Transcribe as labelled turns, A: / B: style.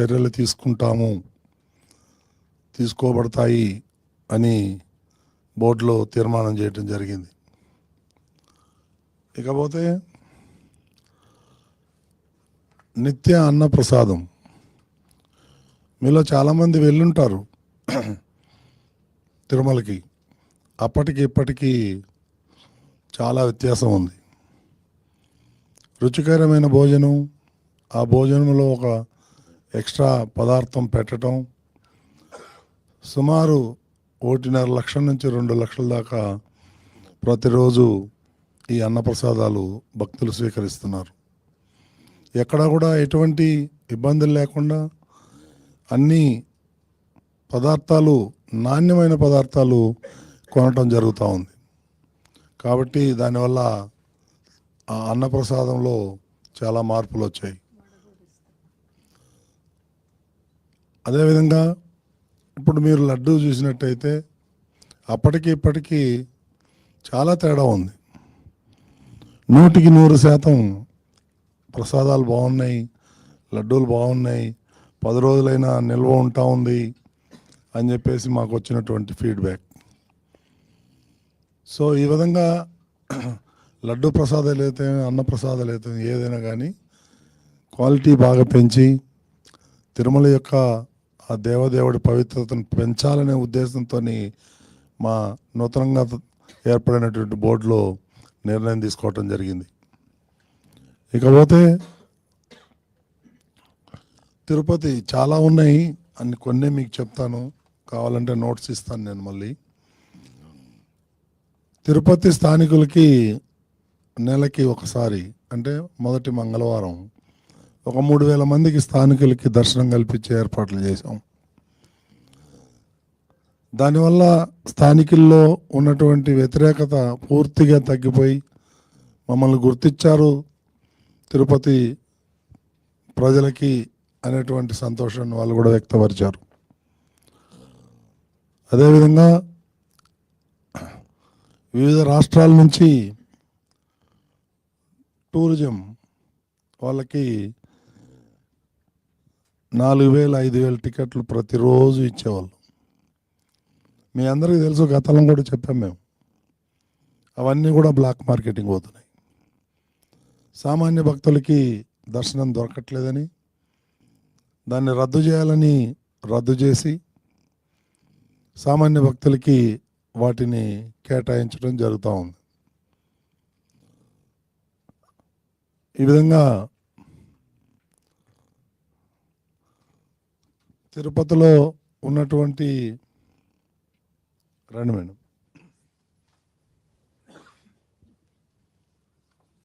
A: చర్యలు తీసుకుంటాము తీసుకోబడతాయి అని బోర్డులో తీర్మానం చేయటం జరిగింది. ఇకపోతే నిత్య అన్న ప్రసాదం మీలో చాలామంది వెళ్ళుంటారు తిరుమలకి. అప్పటికి ఇప్పటికీ చాలా వ్యత్యాసం ఉంది. రుచికరమైన భోజనం ఆ భోజనంలో ఒక ఎక్స్ట్రా పదార్థం పెట్టడం. సుమారు ఒకటిన్నర లక్షల నుంచి రెండు లక్షల దాకా ప్రతిరోజు ఈ అన్నప్రసాదాలు భక్తులు స్వీకరిస్తున్నారు. ఎక్కడ కూడా ఎటువంటి ఇబ్బందులు లేకుండా అన్ని పదార్థాలు నాణ్యమైన పదార్థాలు కొనటం జరుగుతూ ఉంది. కాబట్టి దానివల్ల ఆ అన్నప్రసాదంలో చాలా మార్పులు వచ్చాయి. అదేవిధంగా ఇప్పుడు మీరు లడ్డు చూసినట్టయితే అప్పటికి ఇప్పటికీ చాలా తేడా ఉంది. నూటికి నూరు శాతం ప్రసాదాలు బాగున్నాయి లడ్డూలు బాగున్నాయి పది రోజులైనా నిల్వ ఉంటా ఉంది అని చెప్పేసి మాకు వచ్చినటువంటి ఫీడ్బ్యాక్ సో ఈ విధంగా లడ్డు ప్రసాదాలు అయితే అన్న ప్రసాదాలు అయితే ఏదైనా కానీ క్వాలిటీ బాగా పెంచి తిరుమల యొక్క ఆ దేవదేవుడి పవిత్రతను పెంచాలనే ఉద్దేశంతో మా నూతనంగా ఏర్పడినటువంటి బోర్డులో నిర్ణయం తీసుకోవటం జరిగింది. ఇకపోతే తిరుపతి చాలా ఉన్నాయి అన్ని కొన్ని మీకు చెప్తాను. కావాలంటే నోట్స్ ఇస్తాను నేను మళ్ళీ. తిరుపతి స్థానికులకి నెలకి ఒకసారి అంటే మొదటి మంగళవారం ఒక మూడు వేల మందికి స్థానికులకి దర్శనం కల్పించే ఏర్పాట్లు చేశాం. దానివల్ల స్థానికుల్లో ఉన్నటువంటి వ్యతిరేకత పూర్తిగా తగ్గిపోయి మమ్మల్ని గుర్తించారు తిరుపతి ప్రజలకి అనేటువంటి సంతోషాన్ని వాళ్ళు కూడా వ్యక్తపరిచారు. అదేవిధంగా వివిధ రాష్ట్రాల నుంచి టూరిజం వాళ్ళకి నాలుగు వేలు ఐదు వేలు టికెట్లు ప్రతిరోజు ఇచ్చేవాళ్ళు. మీ అందరికీ తెలుసు గతంలో కూడా చెప్పాం మేము. అవన్నీ కూడా బ్లాక్ మార్కెటింగ్ పోతున్నాయి. సామాన్య భక్తులకి దర్శనం దొరకట్లేదని దాన్ని రద్దు చేయాలని రద్దు చేసి సామాన్య భక్తులకి వాటిని కేటాయించడం జరుగుతూ ఉంది. ఈ విధంగా తిరుపతిలో ఉన్నటువంటి రండి మేడం.